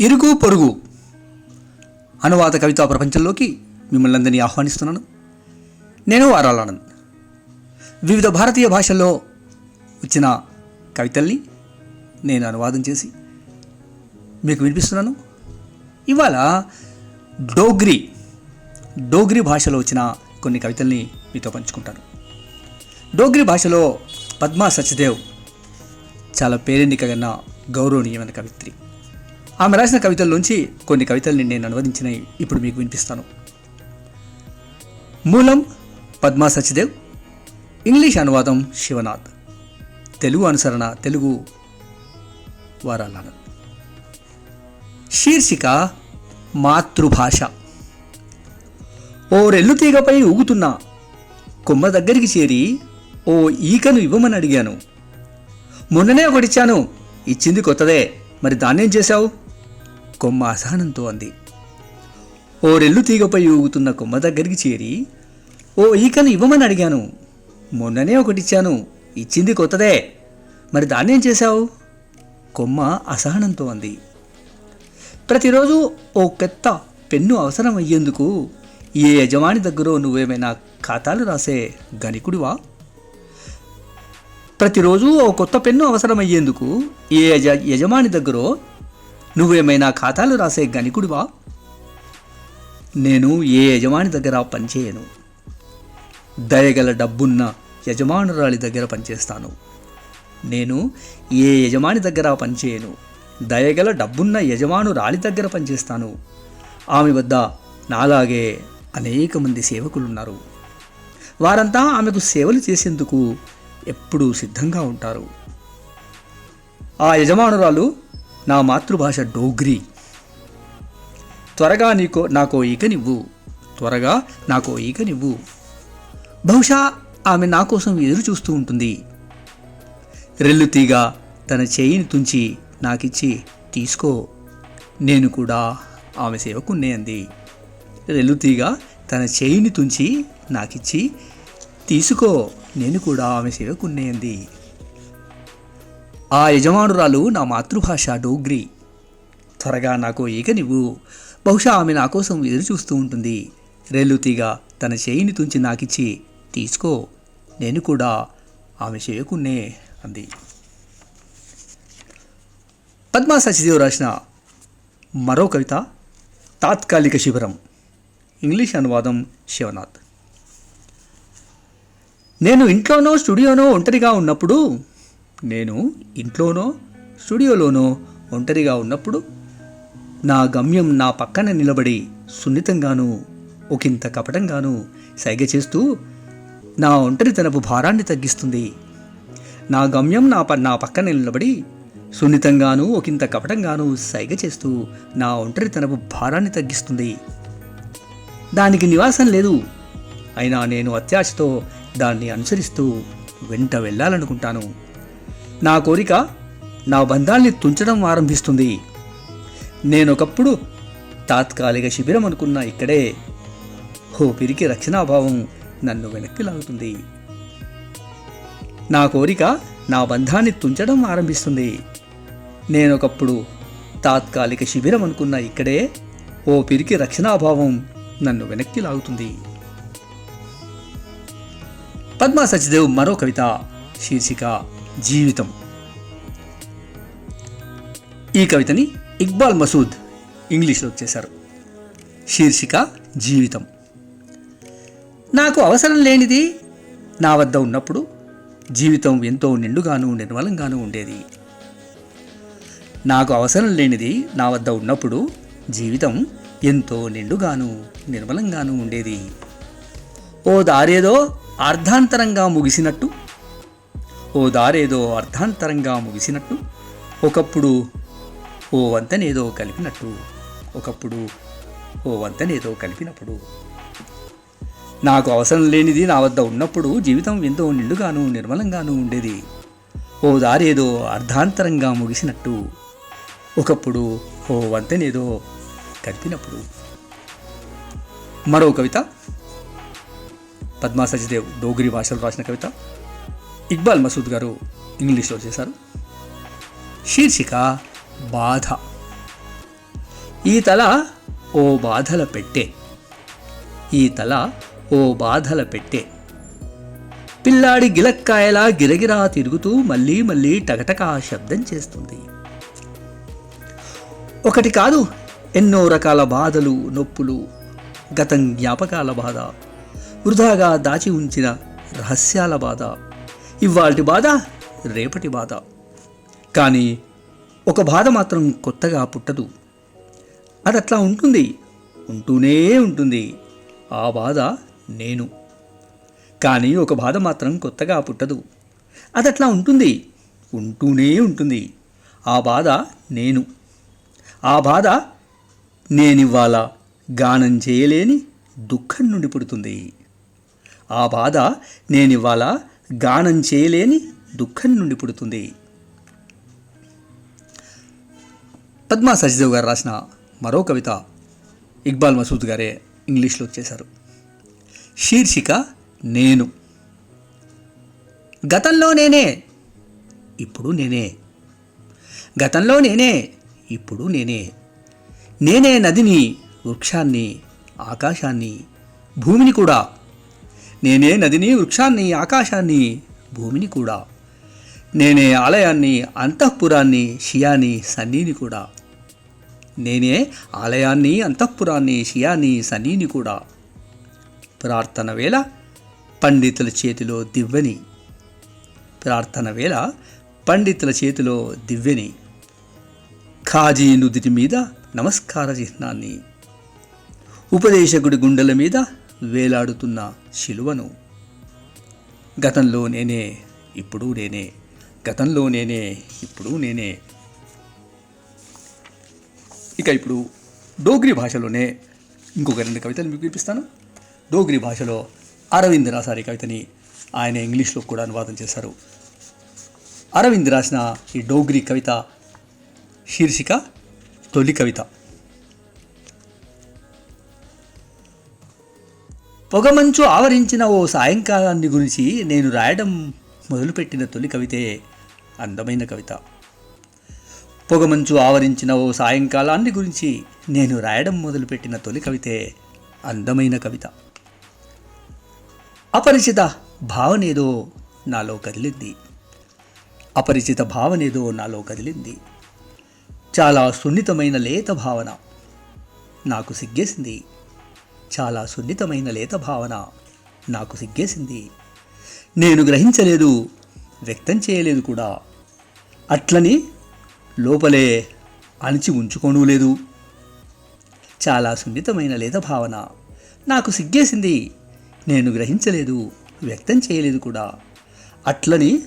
ఇరుగు పొరుగు అనువాద కవితా ప్రపంచంలోకి మిమ్మల్ని అందరినీ ఆహ్వానిస్తున్నాను. నేను వారాలానంద్ వివిధ భారతీయ భాషల్లో వచ్చిన కవితల్ని నేను అనువాదం చేసి మీకు వినిపిస్తున్నాను. ఇవాళ డోగ్రీ డోగ్రీ భాషలో వచ్చిన కొన్ని కవితల్ని మీతో పంచుకుంటాను. డోగ్రీ భాషలో పద్మా సచ్దేవ్ చాలా పేరెన్నికగన్న గౌరవనీయమైన కవిత్రి. ఆమె రాసిన కవితల్లోంచి కొన్ని కవితల్ని నేను అనువదించినవి ఇప్పుడు మీకు వినిపిస్తాను. మూలం పద్మా సచిదేవ్ ఇంగ్లీష్ అనువాదం శివనాథ్ తెలుగు అనుసరణ తెలుగు వారాలను శీర్షిక మాతృభాష. ఓ రెల్లు తీగపై ఊగుతున్నా కొమ్మ దగ్గరికి చేరి ఓ ఈకను ఇవ్వమని అడిగాను. మొన్ననే ఒకటిచ్చాను ఇచ్చింది కొత్తదే మరి దాన్నేం చేశావు? కొమ్మ అసహనంతో అంది. ఓ రెల్లు తీగపై ఊగుతున్న కొమ్మ దగ్గరికి చేరి ఓ ఈకను ఇవ్వమని అడిగాను. మొన్ననే ఒకటిచ్చాను. ఇచ్చింది కొత్తదే. మరి దాన్నేం చేశావు? కొమ్మ అసహనంతో అంది. ప్రతిరోజు ఓ కొత్త పెన్ను అవసరం అయ్యేందుకు ఏ యజమాని దగ్గర నువ్వేమైనా ఖాతాలు రాసే గణికుడివా ప్రతిరోజు ఓ కొత్త పెన్ను అవసరమయ్యేందుకు ఏ యజ యజమాని దగ్గర నువ్వేమైనా ఖాతాలు రాసే గణికుడివా? నేను ఏ యజమాని దగ్గర పనిచేయను? దయగల డబ్బున్న యజమానురాలి దగ్గర పనిచేస్తాను. నేను ఏ యజమాని దగ్గర పనిచేయను? దయగల డబ్బున్న యజమానురాలి దగ్గర పనిచేస్తాను. ఆమె వద్ద నాలాగే అనేక మంది సేవకులున్నారు. వారంతా ఆమెకు సేవలు చేసేందుకు ఎప్పుడూ సిద్ధంగా ఉంటారు. ఆ యజమానురాలు నా మాతృభాష డోగ్రీ. త్వరగా నీకో నాకో ఈకనివ్వు త్వరగా నాకో ఈకనివ్వు బహుశా ఆమె నా కోసం ఎదురు చూస్తూ ఉంటుంది. రెల్లుతీగా తన చేయిని తుంచి నాకిచ్చి తీసుకో. నేను కూడా ఆమె సేవకున్నే అంది. రెల్లుతీగ తన చేయిని తుంచి నాకిచ్చి తీసుకో. నేను కూడా ఆమె సేవకున్నే అంది. ఆ యజమానురాలు నా మాతృభాష డోగ్రీ. త్వరగా నాకు ఇక నువ్వు. బహుశా ఆమె నా కోసం ఎదురు చూస్తూ ఉంటుంది. రెల్లుతీగా తన చేయిని తుంచి నాకిచ్చి తీసుకో నేను కూడా ఆమె చేయకున్నే అంది. పద్మా సచిదేవ్ రాసిన మరో కవిత తాత్కాలిక శిబిరం ఇంగ్లీష్ అనువాదం శివనాథ్. నేను ఇంట్లోనో స్టూడియోనో ఒంటరిగా ఉన్నప్పుడు నేను ఇంట్లోనో స్టూడియోలోనో ఒంటరిగా ఉన్నప్పుడు నా గమ్యం నా పక్కన నిలబడి సున్నితంగాను ఒకంత కపటంగాను సైగ చేస్తూ నా ఒంటరితనపు భారాన్ని తగ్గిస్తుంది. నా గమ్యం నా ప నా పక్కన నిలబడి సున్నితంగాను ఒకంత కపటంగాను సైగ చేస్తూ నా ఒంటరితనపు భారాన్ని తగ్గిస్తుంది. దానికి నివాసం లేదు. అయినా నేను అత్యాశతో దాన్ని అనుసరిస్తూ వెంట వెళ్ళాలనుకుంటాను. నా కోరిక నా బంధాల్ని తుంచడం ఆరంభిస్తుంది. నేనొకప్పుడు తాత్కాలిక శిబిరం అనుకున్న ఇక్కడే ఓ పిరికి రక్షణాభావం నన్ను వెనక్కి లాగుతుంది. నా కోరిక నా బంధాన్ని తుంచడం ఆరంభిస్తుంది. నేనొకప్పుడు తాత్కాలిక శిబిరం అనుకున్న ఇక్కడే ఓ పిరికి రక్షణాభావం నన్ను వెనక్కి లాగుతుంది. పద్మా సచిదేవ్ మరో కవిత శీర్షిక జీవితం. ఈ కవితని ఇక్బాల్ మసూద్ ఇంగ్లీష్లో చేశారు. శీర్షిక జీవితం. నాకు అవసరం లేనిది నా వద్ద ఉన్నప్పుడు జీవితం ఎంతో నిండుగాను నిర్మలంగాను ఉండేది. నాకు అవసరం లేనిది నా వద్ద ఉన్నప్పుడు జీవితం ఎంతో నిండుగాను నిర్మలంగాను ఉండేది. ఓ దారేదో అర్ధాంతరంగా ముగిసినట్టు ఓ దారేదో అర్ధాంతరంగా ముగిసినట్టు ఒకప్పుడు ఓ వంతనేదో కలిపినట్టు ఒకప్పుడు ఓ వంతనేదో కలిపినప్పుడు. నాకు అవసరం లేనిది నా వద్ద ఉన్నప్పుడు జీవితం ఎంతో నిండుగాను నిర్మలంగాను ఉండేది. ఓ దారేదో అర్ధాంతరంగా ముగిసినట్టు ఒకప్పుడు ఓ వంతనేదో కలిపినప్పుడు. మరో కవిత పద్మా సచిదేవ్ డోగ్రి భాషలో రాసిన కవిత. ఇక్బాల్ మసూద్ గారు ఇంగ్లీష్లో చేశారు. శీర్షిక బాధ. ఈ తల ఓ బాధల పెట్టే. ఈ తల ఓ బాధల పెట్టే. పిల్లాడి గిలక్కాయలా గిరగిరా తిరుగుతూ మళ్ళీ మళ్ళీ టకటకా శబ్దం చేస్తుంది. ఒకటి కాదు ఎన్నో రకాల బాధలు నొప్పులు గతం జ్ఞాపకాల బాధ వృధాగా దాచి ఉంచిన రహస్యాల బాధ. ఇవాల్టి బాధ రేపటి బాధ. కానీ ఒక బాధ మాత్రం కొత్తగా పుట్టదు. అది అట్లా ఉంటుంది ఉంటూనే ఉంటుంది. ఆ బాధ నేను. కానీ ఒక బాధ మాత్రం కొత్తగా పుట్టదు. అది అట్లా ఉంటుంది ఉంటూనే ఉంటుంది. ఆ బాధ నేను. ఆ బాధ నేనివ్వాల గానం చేయలేని దుఃఖం నుండి పుడుతుంది. ఆ బాధ నేనివ్వాల గానం చేయలేని దుఃఖం నుండి పుడుతుంది. పద్మా సచిదేవ్ గారు రాసిన మరో కవిత ఇక్బాల్ మసూద్ గారే ఇంగ్లీష్లో చేశారు. శీర్షిక నేను. గతంలో నేనే ఇప్పుడు నేనే. గతంలో నేనే ఇప్పుడు నేనే. నేనే నదిని వృక్షాన్ని ఆకాశాన్ని భూమిని కూడా నేనే నదిని వృక్షాన్ని ఆకాశాన్ని భూమిని కూడా. నేనే ఆలయాన్ని అంతఃపురాన్ని షియాని సన్నీని కూడా. నేనే ఆలయాన్ని అంతఃపురాన్ని షియాని సన్నీని కూడా. ప్రార్థన వేళ పండితుల చేతిలో దివ్వెని. ప్రార్థన వేళ పండితుల చేతిలో దివ్వెని. ఖాజీ నుదిటి మీద నమస్కార చిహ్నాన్ని. ఉపదేశకుడి గుండెల మీద వేలాడుతున్న శిలువను. గతంలో నేనే ఇప్పుడు నేనే. గతంలో నేనే ఇప్పుడు నేనే. ఇక ఇప్పుడు డోగ్రి భాషలోనే ఇంకొక రెండు కవితలు మీకు వినిపిస్తాను. డోగ్రి భాషలో అరవింద్ రాసారి కవితని. ఆయన ఇంగ్లీష్లో కూడా అనువాదం చేశారు. అరవింద్ రాసిన ఈ డోగ్రి కవిత శీర్షిక తొలి కవిత. పొగమంచు ఆవరించిన ఓ సాయంకాలాన్ని గురించి నేను రాయడం మొదలుపెట్టిన తొలి కవితే అందమైన కవిత. పొగమంచు ఆవరించిన ఓ సాయంకాలాన్ని గురించి నేను రాయడం మొదలుపెట్టిన తొలి కవితే అందమైన కవిత. అపరిచిత భావనేదో నాలో కదిలింది. అపరిచిత భావనేదో నాలో కదిలింది. చాలా సున్నితమైన లేత భావన నాకు సిగ్గేసింది. చాలా సున్నితమైన లేత భావన నాకు సిగ్గేసింది. నేను గ్రహించలేదు వ్యక్తం చేయలేదు కూడా. అట్లని లోపలే అణిచి ఉంచుకోను లేదు. చాలా సున్నితమైన లేత భావన నాకు సిగ్గేసింది. నేను గ్రహించలేదు వ్యక్తం చేయలేదు కూడా. అట్లని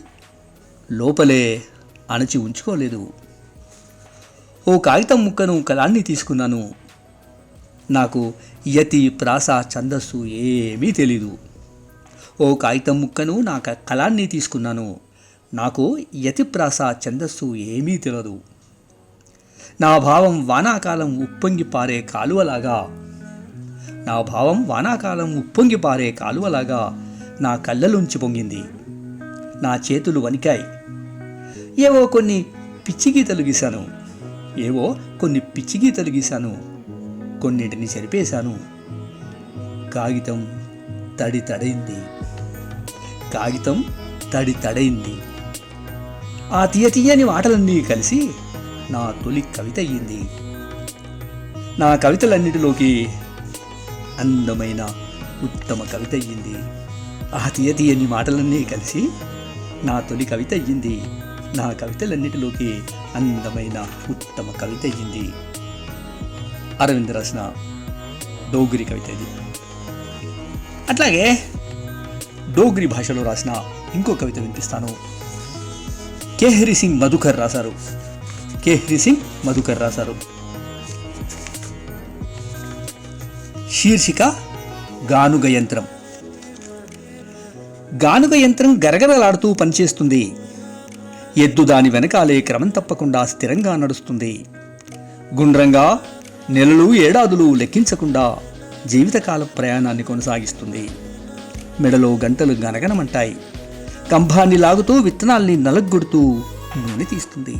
లోపలే అణచి ఉంచుకోలేదు. ఓ కాగితం ముక్కను కలాన్ని తీసుకున్నాను. నాకు యతి ప్రాస ఛందస్సు ఏమీ తెలీదు. ఓ కాగితం ముక్కను నా క- తీసుకున్నాను. నాకు యతి ప్రాస ఛందస్సు ఏమీ తెలియదు నా భావం వానాకాలం ఉప్పొంగి పారే కాలువలాగా. నా భావం వానాకాలం ఉప్పొంగి పారే కాలువలాగా నా కళ్ళలోంచి పొంగింది. నా చేతులు వణికాయి. ఏవో కొన్ని పిచ్చి గీతలు గీశాను. ఏవో కొన్ని పిచ్చి గీతలు గీశాను. కొన్నింటిని చెరిపేశాను కాగితం తడి తడైంది. కాగితం తడి తడైంది. ఆ తీయ తీయని మాటలన్నీ కలిసి నా తొలి కవిత అయ్యింది. నా కవితలన్నిటిలోకి అందమైన ఉత్తమ కవిత అయ్యింది. ఆ తీయ తీయని మాటలన్నీ కలిసి నా తొలి కవిత అయ్యింది. నా కవితలన్నిటిలోకి అందమైన ఉత్తమ కవిత అయ్యింది. అరవింద్ రాసిన డోగ్రి కవిత ఇది. అట్లాగే డోగ్రి భాషలో రాసిన ఇంకో కవిత వినిపిస్తాను. కేహరి సింగ్ మధుకర్ రాశారు. కేహరి సింగ్ మధుకర్ రాశారు. శీర్షిక గానుగ యంత్రం గానుగ యంత్రం గరగరలాడుతూ పనిచేస్తుంది. ఎద్దు దాని వెనకాలే క్రమం తప్పకుండా స్థిరంగా నడుస్తుంది. గుండ్రంగా నెలలు ఏడాదులు లెక్కించకుండా జీవితకాల ప్రయాణాన్ని కొనసాగిస్తుంది. మెడలో గంటలు గనగనమంటాయి. కంభాన్ని లాగుతూ విత్తనాల్ని నలగొడుతూ నూనె తీస్తుంది.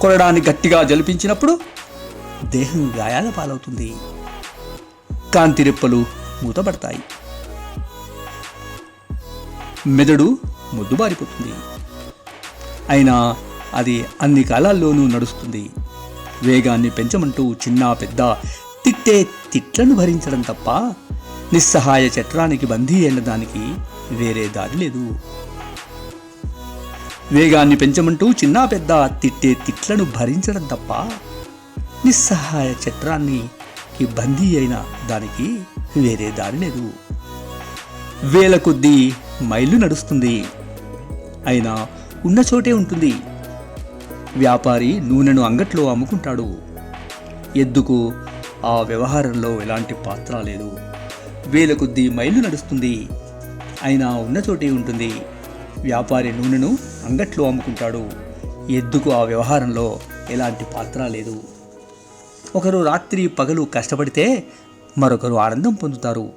కొరడాన్ని గట్టిగా జలిపించినప్పుడు దేహం గాయాల పాలవుతుంది. కాంతి రెప్పలు మూతపడతాయి. మెదడు ముద్దుబారిపోతుంది. అయినా అది అన్ని కాలాల్లోనూ నడుస్తుంది. వేగాన్ని పెంచమంటూ చిన్న పెద్ద తిట్టే తిట్లను భరించడం తప్ప నిస్సహాయ చట్రానికి బందీ అయిన దానికి వేరే దారి లేదు. వేగాన్ని పెంచమంటూ చిన్న పెద్ద తిట్టే తిట్లను భరించడం తప్ప నిస్సహాయ చట్రానికి బందీ అయిన దానికి వేరే దారి లేదు. వేల కొద్దీ మైళ్ళు నడుస్తుంది. అయినా ఉన్న చోటే ఉంటుంది. వ్యాపారి నూనెను అంగట్లో అమ్ముకుంటాడు. ఎద్దుకు ఆ వ్యవహారంలో ఎలాంటి పాత్ర లేదు. వేల కొద్దీ మైళ్ళు నడుస్తుంది. అయినా ఉన్న చోటే ఉంటుంది. వ్యాపారి నూనెను అంగట్లో అమ్ముకుంటాడు. ఎద్దుకు ఆ వ్యవహారంలో ఎలాంటి పాత్ర లేదు. ఒకరు రాత్రి పగలు కష్టపడితే మరొకరు ఆనందం పొందుతారు.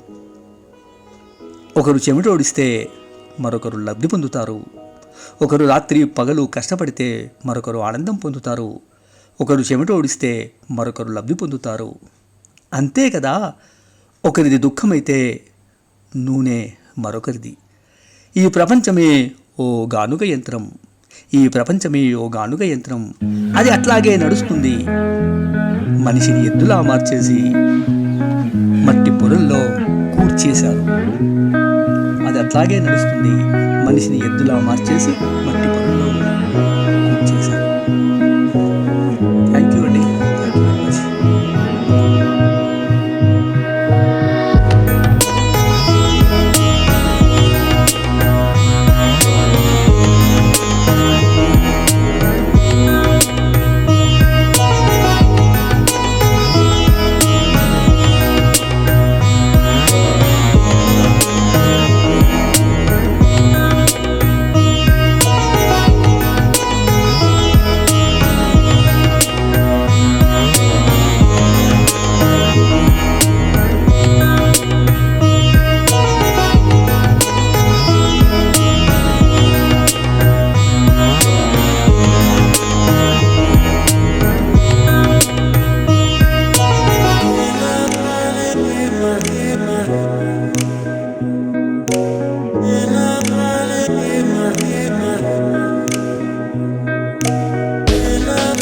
ఒకరు చెమిటోడిస్తే మరొకరు లబ్ధి పొందుతారు. ఒకరు రాత్రి పగలు కష్టపడితే మరొకరు ఆనందం పొందుతారు. ఒకరు చెమటోడిస్తే మరొకరు లబ్ధి పొందుతారు. అంతే కదా? ఒకరిది దుఃఖమైతే నూనె మరొకరిది. ఈ ప్రపంచమే ఓ గానుగ యంత్రం. ఈ ప్రపంచమే ఓ గానుగ యంత్రం. అది అట్లాగే నడుస్తుంది. మనిషిని ఎద్దులా మార్చేసి మట్టి పొరల్లో కూర్చేశారు. అది అట్లాగే నడుస్తుంది. మనిషిని ఎద్దులా మార్చేసి మట్టి